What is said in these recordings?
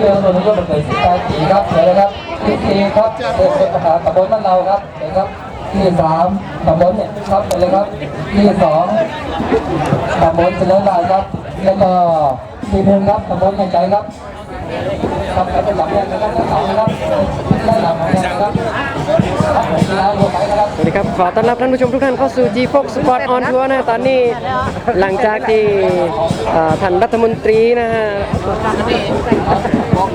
ที่เราโดนก็เกิดสิบแปดสี่ครับเดี๋ยวนะครับที่สี่ครับเป็นปัญหาตำบลบ้านเราครับเดี๋ยวครับที่สามตำบลเนี่ยครับไปเลยครับที่สองตำบลเฉลิมรายครับแล้วก็ที่หนึ่งครับตำบลแม่ใจครับ ครับแล้วเป็นหลังแรกนะครับทั้งสองนะครับด้านหลังนะครับครับกีฬาหัวไปนะครับสวัสดีครับ ขอต้อนรับท่านผู้ชมทุกท่านเข้าสู่ G Fox Sport on Tour นะตอนนี้หลังจากที่เอ่อท่านรัฐมนตรีนะฮะ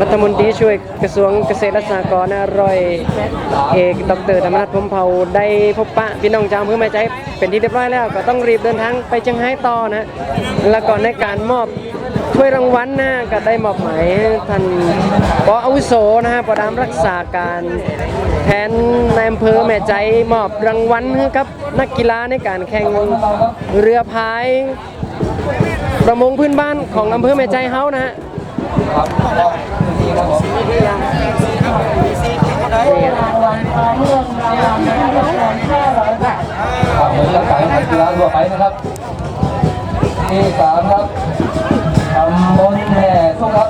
รัฐมนตรีช่วยกระทรวงเกษตรและสหกรณ์นะรอยเอกดรธรรมนัฐพรหมเผ่าได้พบปะพี่น้องชาวอำเพื่อแม่ใจ เป็นที่เรียบร้อยแล้วก็ต้องรีบเดินทางไปเชียงรายต่อนะ แล้วก็ในการมอบถ้วยรางวัลนะก็ได้มอบหมายท่านปอาวุโสนะฮะประดามรักษาการแทนในอำเภอแม่ใจมอบรางวัลให้กับนักกีฬาในการแข่งเรือพายประมงพื้นบ้านของอำเภอแม่ใจเฮานะฮะนี่ ครับครับเหมือนกับสายกีฬาทั่วไปนะครับ ที่สามครับตำบลแห่สุขครับ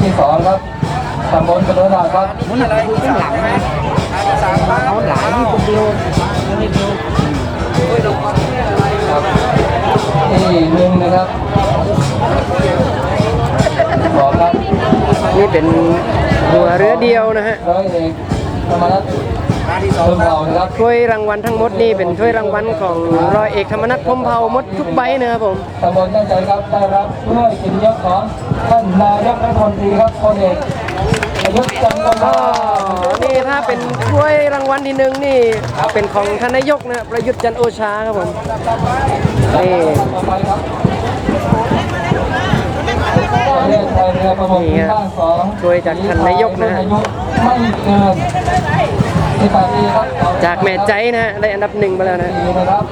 ที่สองครับตำบลกระโดดนาครับมันอะไรข้างหลังนะสามบ้านเขาหลายนี่คนเดียวครับที่หนึ่งนะครับสองครับนี่เป็นหัวเรือเดียวนะฮะร้อยเอกธรรมนัฐ บ้านที่สองเพิ่มเผ่านะครับถ้วยรางวัลทั้งหมดนี่เป็นถ้วยรางวัลของร้อยเอกธรรมนัฐพรหมเผ่าหมดทุกใบนะครับผมตำบลตั้งใจครับได้รับด้วยกินยศของท่านนายกรัฐมนตรีครับพลเอกประยุทธ์จันทร์โอก็ชานี่ถ้าเป็นถ้วยรางวัลที่หนึ่งนี่เป็นของท่านนายกนะประยุทธ์จันทร์โอชาครับผมนี่ต่อไปครับประเทศไทยเรือประมงพื้นบ้านสองถ้วยจากท่านนายกนะฮะอายุไม่เกิน สิบแปดปีครับจากแม่ใจนะฮะได้อันดับหนึ่งมาแล้วนะปีนะครับ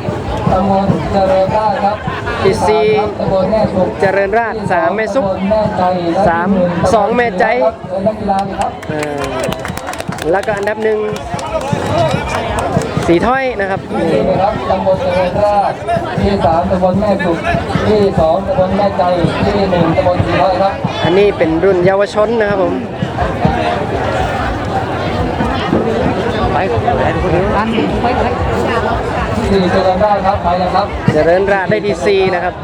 ตำบลเจริญราษฎร์ครับที่สี่ตำบลแม่สุขเจริญราษฎร์สามแม่ซุปตำบลแม่ใจและสามที่หนึ่สองแม่ใจครับเป็นนักกีฬาเลยครับเออแล้วก็อันดับหนึ่งสีถ้อยนะครับที่นี่นะครับตำบลเจริญราษฎร์ที่สามตำบลแม่สุขที่สองตำบลแม่ใจที่หนึ่งตำบลสีร้อยครับ อันนี้เป็นรุ่นเยาวชนนะครับผม ไปไปคนเดียวอันไปไป สี่เจริญราษฎร์ครับไปแล้วครับเจริญราษฎร์ได้ที่สี่นะครับ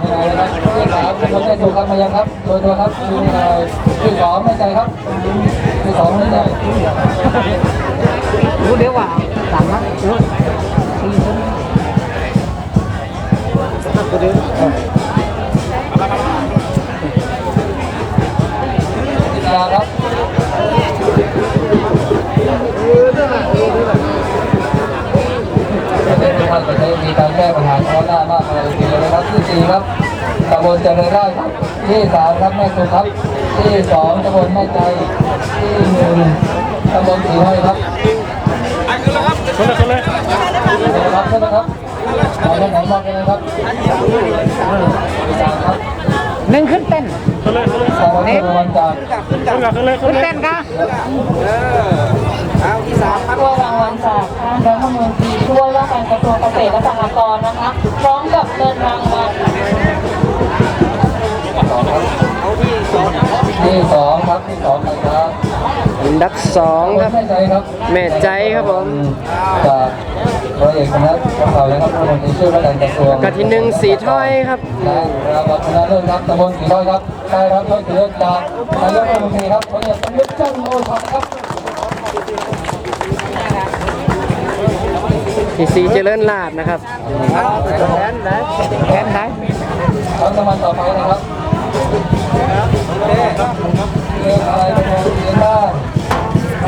สามตำบลแม่สุขครับมายังครับโดยตัวครับที่เอ่อที่สองแม่ใจครับที่สองแม่ใจรู้เดี๋ยวว่าสั่งนะเออสี่คนคนเดียวกีฬาครับ ทศไทยประเทศมีการแก้ปัญหาเฉพาะหน้ามากมายทีเดียวนะครับที่สี่ครับตำบลเจริญราษฎร์ครับที่สามครับแม่สุขครับ ที่สองตำบลแม่ใจที่หนึ่งตำบลสีห้อยครับคนละคนเลยครับคนละครับเอาด้านไหนมองกันเลยครับครับหนึ่งขึ้นเต้นสองวันวันจากขึ้นเต้นค่ะ เอาที่สามครับถ้วยรางวัลจากท่านรัฐมนตรีช่วยว่าการกระทรวงเกษตรและสหกรณ์นะคะพร้อมกับเงินรางวัลเอาที่สองที่สองครับที่สองนะครับอันดับสองครับ แม่ใจครับแม่ใจครับผม จากร้อยเอกธรรมนัฐพรหมเผ่านะครับรัฐมนตรีช่วยว่าการกระทรวงก็ที่หนึ่งสีถ้อยครับได้รับชนะเลิศครับตำบลสีร้อยครับได้รับถ้วยเสือจากนายกรัฐมนตรีครับพลเอกประยุทธ์จันทร์โอชาครับ ที่สีเจริญราษฎร์นะครับแขนไหนแขนไหนรับรางวัลต่อไปนะครับเรื่องอะไรเป็นเรียนได้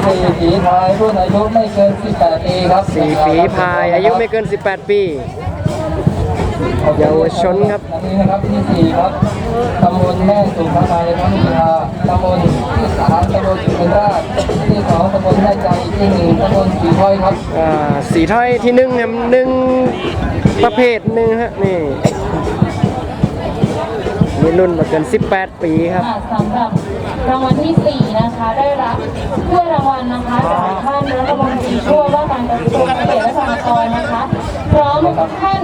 สี่ฝีพายรุ่นอายุไม่เกิน 18 ปีครับสี่ฝีพายอายุไม่เกิน 18 ปีเยาวชนครับอันนี้นะครับที่สี่ครับ ตำบลแม่สุขพายน้ำกีฬาตำบลที่สามตำบลสุขราชที่สองตำบลแม่ใจที่หนึ่งตำบลสีถ้อยครับอ่าสีถ้อยที่หนึ่งเนี่ยหนึ่งประเภทหนึ่งฮะนี่ มีรุ่นมาเกิน 18 ปีครับค่ะสำหรับรางวัลที่ 4 นะคะ ได้รับถ้วยรางวัลนะคะจากท่านรัฐมนตรีช่วยว่าการกระทรวงเกษตรและสหกรณ์นะคะ พร้อมท่าน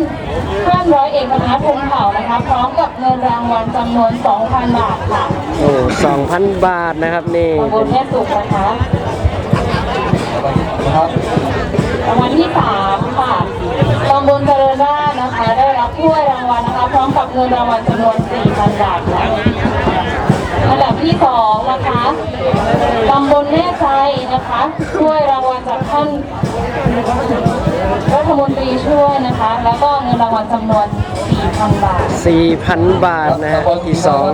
ท่านร้อยเอกธนพงษ์เผ่านะคะ พร้อมกับเงินรางวัลจำนวน 2,000 บาทค่ะโอ้2,000 บาทนะครับนี่ตำบลแม่สุขนะคะนะครับรางวัลที่ 3 ค่ะตำบลเจริญราษฎร์ นะคะได้รับถ้วยรางวัลนะคะ พร้อมกับเงินรางวัลจำนวน4,000บาทค่ะอันดับที่2นะคะตำบลแม่ใจนะคะถ้วยรางวัลจากท่านรัฐมนตรีช่วยนะคะ แล้วก็เงินรางวัลจำนวน 4,000 บาท 4,000 บาทนะฮะที่สอง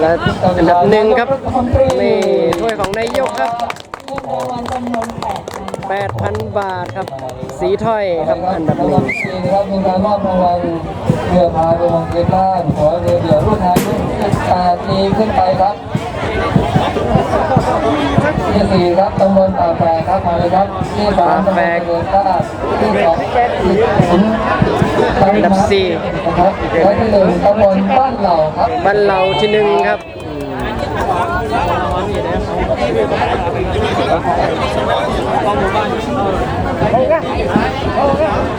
และอันดับหนึ่งครับนี่ถ้วยของนายกครับเงินรางวัลจำนวน8,000บาท 8,000 บาทครับ สีถ้อยครับอันดับหนึ่งครับมีการมอบรางวัลเรือพายประมงพื้นบ้านขอเรือเดี่ยวรุ่นอายุ18ปีขึ้นไปครับที่สี่ครับตำบลป่าแฝกครับมาเลยครับที่สามตำบลเรือก้าที่สองถึงอันดับสี่ครับและที่หนึ่งตำบลบ้านเหล่าครับบ้านเราที่หนึ่งครับ ท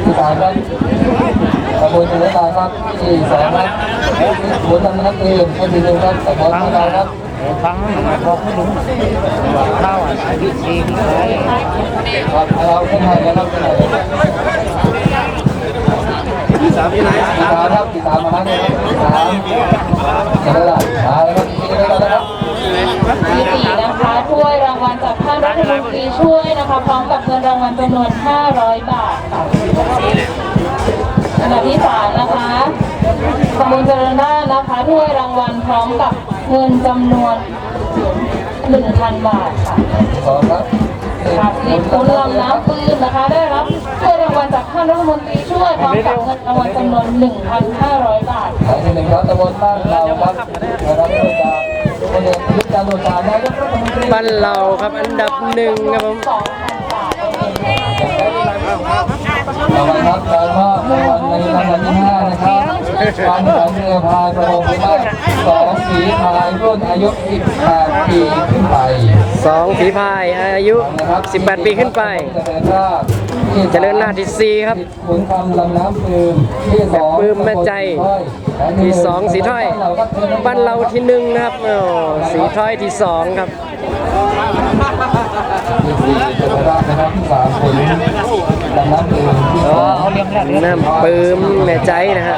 ี่สามครับตำบลเรือนตาครับที่สองครับศูนย์ทำนักเรียนคนที่หนึ่งครับตำบลบ้านเราครับฟังบอกไม่รู้ข้าวอะวิธีอะไรครับเราขึ้นมาแล้วครับขึ้นมาเลยที่สามที่ไหนที่สามครับที่สามมาแล้วครับที่สามเดี๋ยวละมาแล้วครับ มีสี่นะคะถ้วยรางวัลจากท่านรัฐมนตรีช่วยนะคะพร้อมกับเงินรางวัลจำนวน 500 บาทค่ะอันดับที่สามนะคะสมุนเจริญราษฎร์นะคะถ้วยรางวัลพร้อมกับเงินจำนวน 1,000 บาทค่ะ สองครับค่ะสิบคุณลำน้ำปืนนะคะ ได้รับถ้วยรางวัลจากท่านรัฐมนตรีช่วยพร้อมกับเงินรางวัลจำนวน 1,500 บาทหมายที่หนึ่งครับตำบลบ้านเราครับได้รับโดยจากพลเอกประยุทธ์จันทร์โอชานายกรัฐมนตรีบ้านเราครับอันดับหนึ่งครับผม2,000บาทต่อไปครับการมอบรางวัลในรางวัลที่ห้านะครับการแข่งเรือพายประมงพื้นบ้าน สองฝีพายรุ่นอายุ 18 ปีขึ้นไปสองฝีพายอายุ 18 ปีขึ้นไป เจริญราษฎร์ที่สี่ครับขุนคำลำน้ำปืนที่สองปื้มแม่ใจ ที่สองสีถ้อย บ้านเราที่หนึ่งนะครับโอ้สีถ้อยที่สองครับที่สี่เจริญราษฎร์นะครับที่สามขุนลำน้ำปืนที่สองเอาเลี้ยงแรกน้ำปืมแม่ใจนะฮะ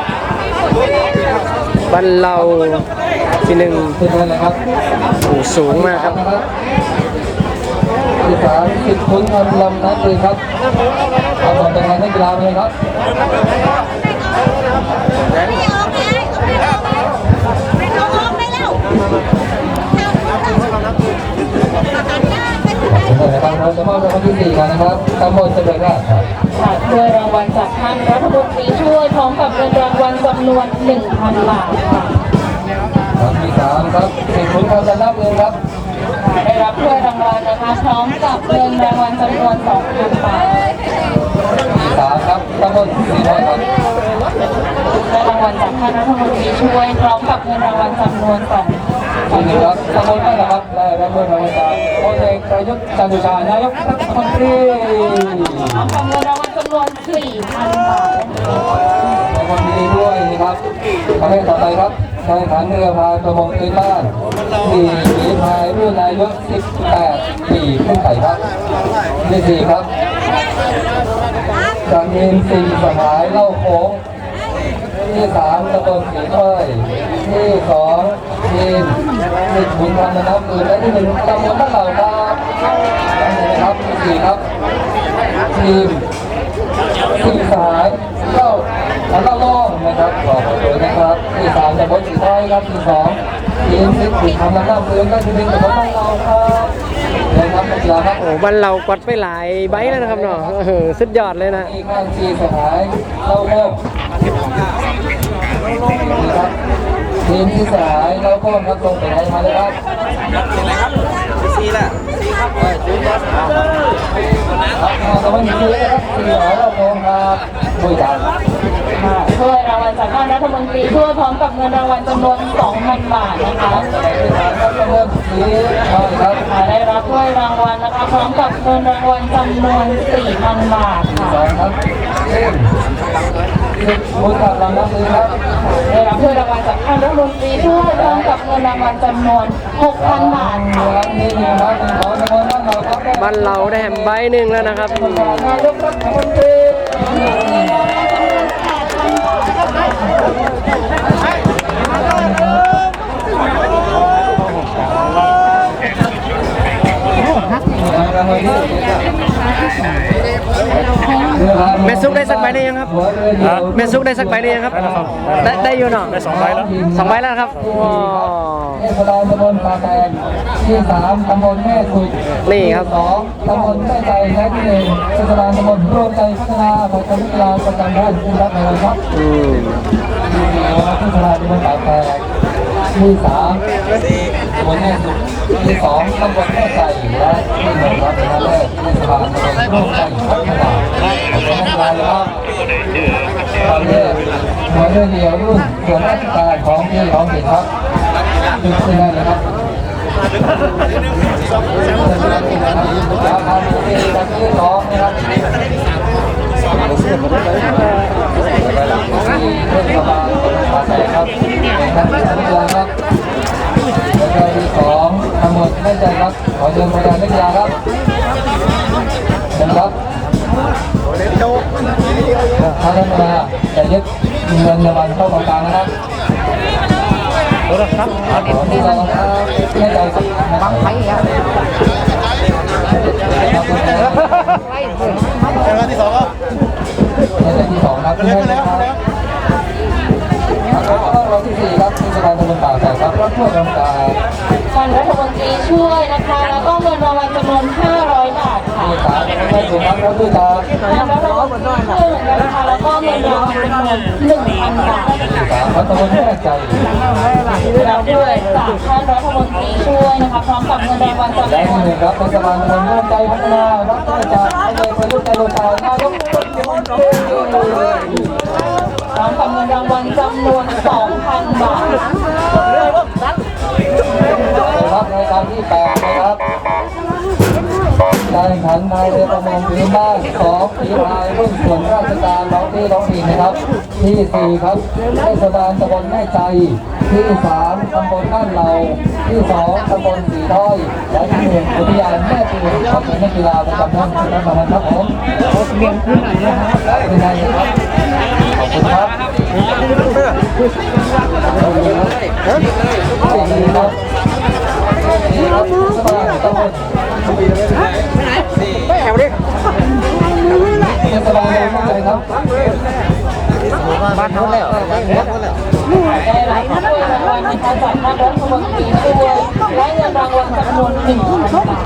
บ้านเรา ที่หนึ่งขึ้นไปเลยครับโอ้สูงมากครับที่สามสิบขุนคำลำน้ำปืนครับเอาความเป็นงานนักกีฬาไปเลยครับเดี๋ยวนะครับเราจะมอบรางวัลที่สี่กันนะครับตำบลเจริญราษฎร์ครับค่ะด้วยรางวัลจากท่านรัฐมนตรีช่วยพร้อมกับเงินรางวัลจำนวน1,000บาทค่ะครั้งที่ สามครับสิบขุนคำลำน้ำปืนครับได้รับถ้วยรางวัลนะคะพร้อมกับเงินรางวัลจำนวน2,000บาทที่สามครับตำบลสีน้อยครับได้รางวัลจากท่านรัฐมนตรีช่วยพร้อมกับเงินรางวัลจำนวน2ที่หนึ่งครับตำบลบ้านนะครับได้รับรางวัลจากพลเอกประยุทธ์จันทร์โอชานายกรัฐมนตรีพร้อมกับเงินรางวัลจำนวน4,000บาทในวันนี้ด้วยนะครับประเภทต่อไปครับ ข่งขันเรือพายประมงพื้นบ้านสี่ฝีพายรุ่นอายุ18 ปีขึ้นไปครับที่สี่ครับการเรียนสี่สหายเล่าโค้งที่สามตำบลสีถ้อยที่สองทีมที่ขุนคำน้ำปืนและที่หนึ่งตำบลบ้านเหล่าครับครับที่สี่ครับทีมสี่สหายเล่าเล่าล่องนะ ครับขอบคุณนะครับที่สามตำบลสีถ้อยครับที่สองทีมที่ขุนคำน้ำปืนและที่หนึ่งตำบลบ้านเหล่าครับนะครับนักกีฬาครับโอ้บ้านเรากวัดไปหลายใบแล้วนะครับเนาะเออสุดยอดเลยนะที่ข้างทีสหายเล่าล่องครับทีมที่สายเราก็ครับลงไปไหนมาเลยครับซีละซีครับครับมาตะวันนี้เลยครับสี่หอเราโมงครับบุยจันค่ะ ถ้วยรางวัลจากท่านรัฐมนตรีช่วยพร้อมกับเงินรางวัลจำนวน 2,000 บาทนะคะครับเริ่มสีทอยครับค่ะได้รับถ้วยรางวัลนะคะพร้อมกับเงินรางวัลจำนวน 4,000 บาทค่ะสองครับเล่มสิบคุณกับรางวัลมือครับได้รับถ้วยรางวัลจากท่านรัฐมนตรีช่วยพร้อมกับเงินรางวัลจำนวน 6,000 บาทค่ะบ้านเราได้แฮมใบหนึ่งแล้วนะครับ นายกรัฐมนตรี แม่ซุกได้สักใบหรือยังครับแม่ซุกได้สักใบหรือยังครับได้ได้อยู่เนาะได้สองใบแล้ว สองใบแล้วครับว้าวเทศบาลตำบลปลาแดงที่สามตำบลแม่สุดนี่ครับ สองตำบลแม่ใจและที่หนึ่งเทศบาลตำบลร่วมใจพัฒนาของการกีฬาประจำบ้านคุณรับในวันครับ อืมเทศบาลตำบลปลาแดงที่สามตำบลแม่สุดที่สองตำบลแม่ใจและที่หนึ่งรับคณะแรกเทศบาลตำบลร่วมใจพัฒนาของการกีฬาครับตอนนี้หัวเรือเดียวรุ่นส่วนราชการของที่ของถิ่นครับจุดที่ได้เลยครับราคาที่ดังที่สองนะครับที่เทศบาล มาใส่ครับเป็นท่านที่นักกีฬาครับแล้วก็ที่สองทั้งหมดไม่ใช่ครับ ขอเชิญประธานนักกีฬาครับเชิญครับถ้าท่านมาจะยึดเงินรางวัลเข้ากองกลางนะครับรถครับขอที่สองครับไม่ใจครับบังไฟครับ แต่ที่สองครับที่ให้นะครับแล้วก็รอบที่สี่ครับที่สะพาตะบนป่าแสนครับรับทั่วกำกับท่านรัฐมนตรีช่วยนะคะ แล้วก็เงินรางวัลจำนวน500 แล้วก็เงินรางวัลจำนวน1,000บาทที่สามวัดตะบนแม่ใจรับด้วยจากท่านรัฐมนตรีช่วยนะคะพร้อมกับเงินรางวัลจำนวนที่หนึ่งครับเป็นสะพานตะบนใจพัฒนารับได้จากพระเดชประยุทธ์จันโอชานายกรัฐมนตรีพร้อมกับเงินรางวัลจำนวน2,000บาทครับรายการที่แปดนะครับ การแข่งขันนายเรือประมงพื้นบ้านของฝีพายรุ่นส่วนราชการท้องที่ท้องถิ่นะครับ ที่สี่ครับเทศบาลตำบลแม่ใจ ที่สามตำบลบ้านเรา ที่สองตำบลสีถ้อยและที่หนึ่งอุทยานแม่ปืนขอบคุณนักกีฬาประจำท่านทุกท่านครับผมเรียนขึ้นหน่อยนะครับไม่ได้ครับขอบคุณครับขอบคุณครับ ศบาลตำบลไม่แอบดิเทศบาลเลยเข้าใจครับบ้านเขาแล้วได้รับถ้วยรางวัลนะคะจากท่านรัฐมนตรีช่วยและเงินรางวัลจำนวน1,000บาท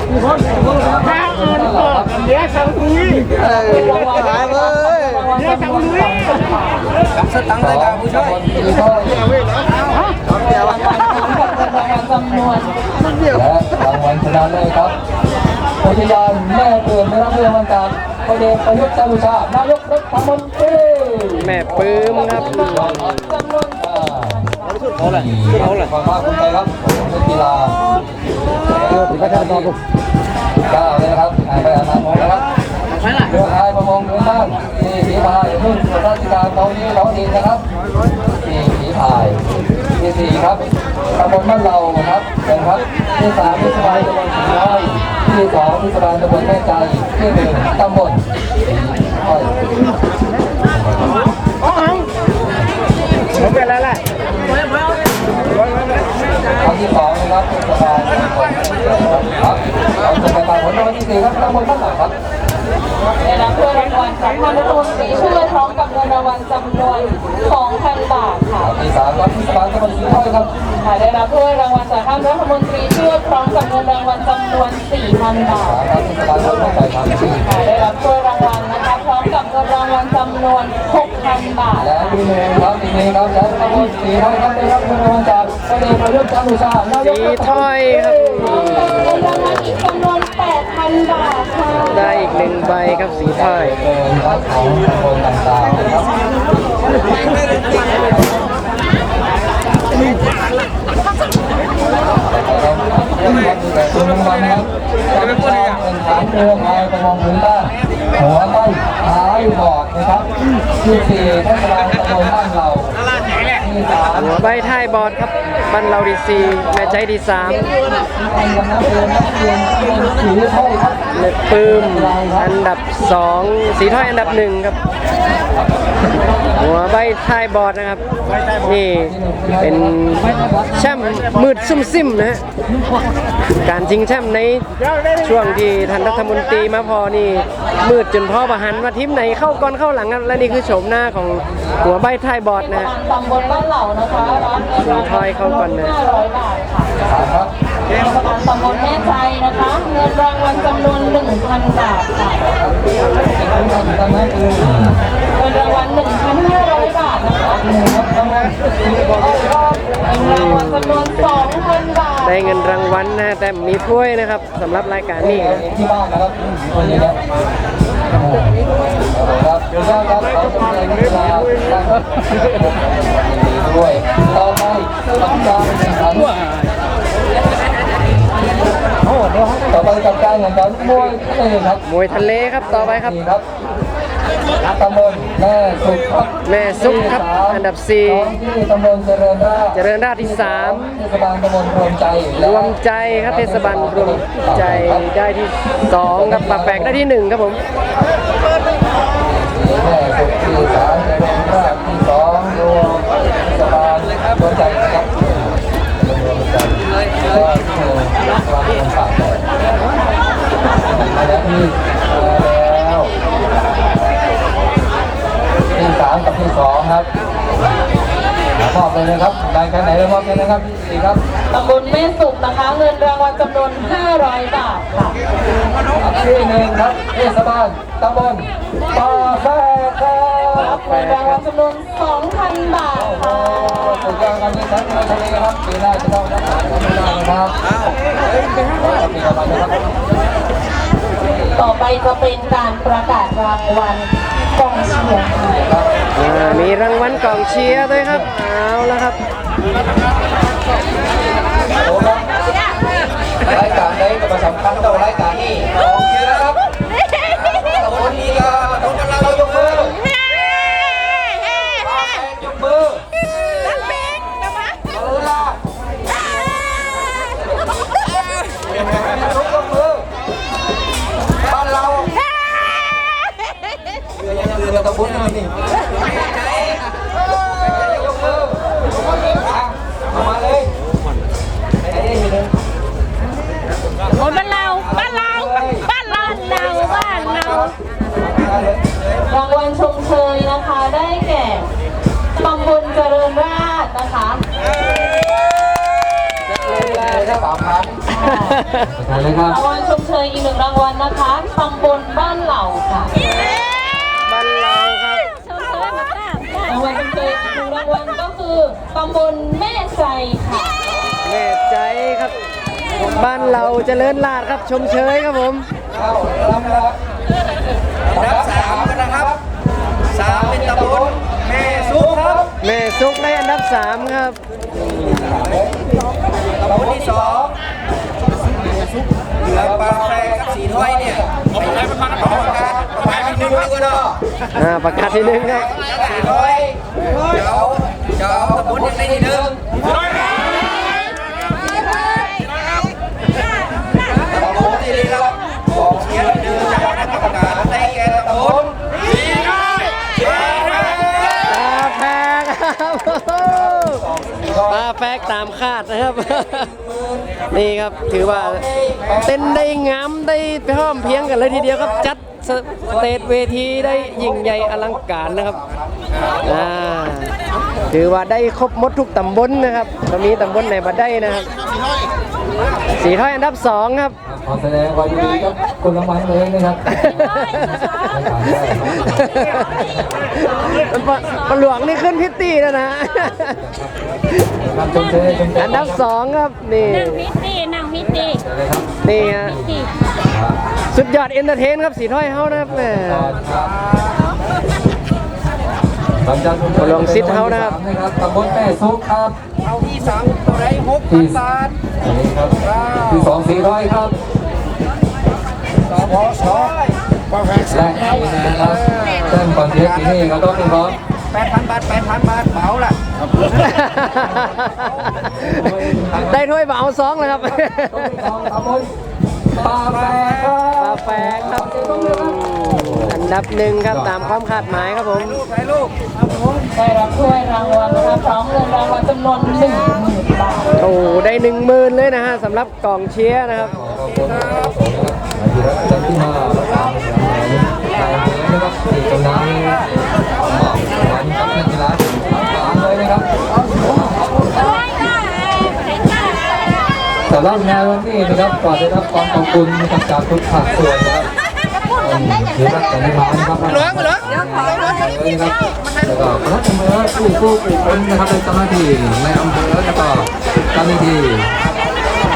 ถ้าเงินสดเดี๋ยวสังคุยรางวัลหายเลยรางวัลจำนวน2,000บาทสตังค์ได้การผู้ช่วยสี่ถ้อยรางวัลพร้อมกับเงินรางวัลจำนวนและรา งวัลชนะเลิศครับอุทยานแม่เตือนได้รับเรื่องมาจากพระเดชประยุทธ์จันทร์โอชานายกรัฐมนตรีแม่ปื้มครับจำนวนอ่าเขาแหละเขาแหละความภาคภูมิใจครับของนักกีฬาแล้วถึงก็จะตอนลูกก้าวเลยนะครับหายไปอาณาโมนะครับเรือพายประมงพื้นบ้านที่สีพายรุ่นส่วนราชการตอนนี้ท้องถิ่นนะครับที่สีพาย ที่สี่ครับตำบลบ้านเราครับเป็นครับ ที่สามที่สบายตำบลสีน้อยที่สองที่สบายตำบลแม่ใจที่หนึ่งตำบลสีอ้อยผมเป็นแล้วแหละครั้งที่สองนะครับเทศบาลครับเราจะไปตามผลรางวัลที่สี่ครับตำบลบ้านหลังครับได้รับถ้วยรางวัลจากท่านรัฐมนตรีช่วยพร้อมกับเงินรางวัลจำนวน2,000บาท ค่ะที่สามครับเทศบาลตำบลสีถ้อยครับค่ะได้รับถ้วยรางวัลจากท่านรัฐมนตรีช่วยพร้อมกับเงินรางวัลจำนวน 4,000 บาทสามครับเทศบาลตำบลใจครับที่ค่ะได้รับถ้วยรางวัลนะคะพร้อมกับเงินรางวัลจำนวน 6,000 บาทและที่หนึ่งครับที่หนึ่งครับและตำบลสีถ้อยครับได้รับเงินรางวัลจากพระเดชประยุทธ์จันทร์โอชานายกสีรัฐมนตรีถ้อยครับพร้อมกับเงินรางวัลอีกจำนวน 8,000 บาทค่ะได้อีกหนึ่งใบครับสีถ้อยเดินครับของตำบลต่างๆนะครับ คุณลุงวันนะครับจะเป็นคนฐานเรือพายประมงพื้นบ้านหัวต้นท้ายบอกนะครับที่สี่เทศบาลตำบลบ้านเราที่สามหัวใบท้ายบอดครับ บ้านเราดีซีแม่ใจดีสามเป็นนักเรียนนักเรียนที่เป็นสีถ้อยครับเล็กปืมอันดับสองสีถ้อยอันดับหนึ่งครับ หัวใบท้ายบอดนะครับ นี่เป็นแชมป์มืดซุ่มซิมนะฮะการชิงแชมป์ในช่วงที่ท่านรัฐมนตรีมาพอนี่ มืดจนพ่อประหันมาทิมไหนเข้าก่อนเข้าหลังครับและนี่คือโฉมหน้าของหัวใบท้ายบอดนะฮะตำบลบ้านเหล่านะคะรับเงินรางทอยเข้าก่อนนะ500บาทค่ะครับเทศบาลตำบลแม่ใจนะคะ เงินรางวัลจำนวน1,000บาทค่ะทำให้คือเงินรางวัล1,500บาทนะคะนี่ครับทำให้เงินรางวัลจำนวน2,000บาทได้เงินรางวัลนะแต่มีถ้วยนะครับสำหรับรายการนี้ครับที่บ้านนะครับคนนี้นะครับเดี๋ยวครับเขาจะเป็นเวลา ด้วยต่อไปกับการแข่งขันต่อไปกับการแข่งขันมวยทะเลครับมวยทะเลครับต่อไปครับนี่ครับตำบลแม่สุขครับแม่ซุกครับ อันดับสี่ท้องที่ตำบลเจริญราษฎเจริญราษฎร์ที่สามเทศบาลตำบลรวมใจรวมใจครับเทศบาลรวมใจได้ที่สองครับปากแปลกได้ที่หนึ่งครับผมแม่สุขที่สาม ลรวมใจนะครับมาแล้วที่แล้วที่สามกับที่สองครับมอบเลยนะครับได้แค่ไหนเลยมอบเลยนะครับ ที่สี่ครับตำบลแม่สุขนะคะ เงินรางวัลจำนวน 500 บาทค่ะที่หนึ่งครับเทศบาลตำบลปาแฝกครัรับบเงินรางวัลจำนวน 2,000 บาทโอ้ค่ะสุดยอดครับนี่ทั้งทะเลครับปีหน้าจะต้องรับผ่านกันไม่ได้นะครับครับมีรางวัลนะครับต่อไปจะเป็นการประกาศรางวัลกองเชียร์ค่ะครับอ่ามีรางวัลกองเชียร์ด้วยครับ เอาแล้วครับ ตำบลเจริญราษฎร์นะคะสามพันเลยครับรางวัลชมเชยอีกหนึ่งรางวัลนะคะตำบลบ้านเหล่าค่ะบ้านเราครับชมเชยมากรางวัลชมเชยอีกหนึ่งรางวัลก็คือตำบลแม่ใจค่ะแม่ใจครับ บ้านเราเจริญลาดครับชมเชยครับผมเข้ารับนะครับรับสามนะครับสามเป็นตำบลแม่ซุปครับ แม่ซุกได้อันดับสามครับตำบลที่สองเหลือปลาแฟกับสีถ้อยเนี่ยไปประมาณประมาณประมาณที่หนึ่งดีกว่าเนาะอ่าประกาศที่หนึ่งครับสีถ้อยเดี๋ยวเดี๋ยวตำบลยังได้ที่หนึ่ง ตาแพกตามคาดนะครับ นี่ครับถือว่าเต้นได้งามได้พร้อมเพียงกันเลยทีเดียวครับ จัดสเตจเวทีได้ยิ่งใหญ่อลังการนะครับอ่าถือว่าได้ครบหมดทุกตำบลนะครับตอนนี้ตำบลไหนมาได้นะครับ สีถ้อยอันดับสองครับ ขอแสดงความยินดีกับคุณรางวัลเลยนะครับปะปะหลวงนี่ขึ้นพิตตี้แล้วนะครับชมเชยชมเชยอันดับสองครับนี่นั่งมิตตี้นั่งมิตตี้เลยครับนี่ฮะสุดยอดเอนเตอร์เทนครับสีถ้อยเฮานะครับแหม ต่อครับบรรดาชุมชนหลวงซิดเฮานะครับนะครับ ตำบลแม่ซุกครับ เอาที่สามตัวไรหกพัที่นบาท นี่ครับที่สองสี่ร้อยครับ พอสองพอแพงและนี่นะครับแต้มก่อนเทียบที่นี่ก็ต้องเป็นของแปดพันบาทแปดพันบาทเหมาล่ะได้ถ้วยเบาสองเลยครับปลาแปรครัปลาแฝงครับอันดับหนึ่งครับตามความคาดหมายครับผมลูกถ่ายรูปได้รับถ้วยรางวัลนะคะพร้อมเงินรางวัลจำนวนหนึ่งหมื่นบาทโอ้ได้หนึ่งหมื่นเลยนะฮะสำหรับกล่องเชียร์นะครับ ขอบคุณครับผมนะครับอาจารย์ที่มาประกาศในนะครับที่กำลังมอบรางวัลครับนักกีฬาถามเลยนะครับสำหรับงานวันนี้นะครับก่อนได้รับความขอบคุณนะครับจากทุกภาคส่วนนะครับคือรักแต่ในมานะครับหลืองหลืองแล้วก็คณะอำเภอผู้ผู้ผู้คนนะครับในเจ้าหน้าที่ในอำเภอแล้วก็เจ้าหน้าที่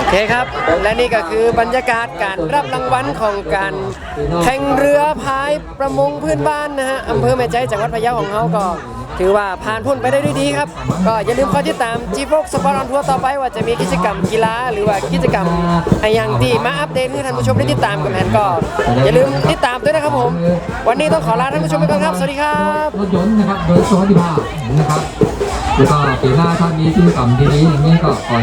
เคครับ และนี่ก็คือบรรยากาศการรับรางวัลของการแข่งเรือพายประมงพื้นบ้านนะฮะอำเภอแม่ใจจังหวัดพะเยาของเขาก็ถือว่าผ่านพ้นไปได้ด้วยดีครับ ก็อย่าลืมคอยติดตามจีโฟกสปอร์ตออนทัวร์ต่อไปว่าจะมีกิจกรรมกีฬาหรือว่ากิจกรรมอะไรอย่างที่มาอัปเดตให้ท่านผู้ชมได้ติดตามกันแทนก็ อย่าลืมติดตามด้วยนะครับผม วันนี้ต้องขอลาท่านผู้ชมไปก่อนครับ สวัสดีครับรถยนต์นะครับโดยสวัสดิภาพนะครับแล้วก็ปีหน้าถ้ามีกิจกรรมดีๆอย่างนี้ก็ขอ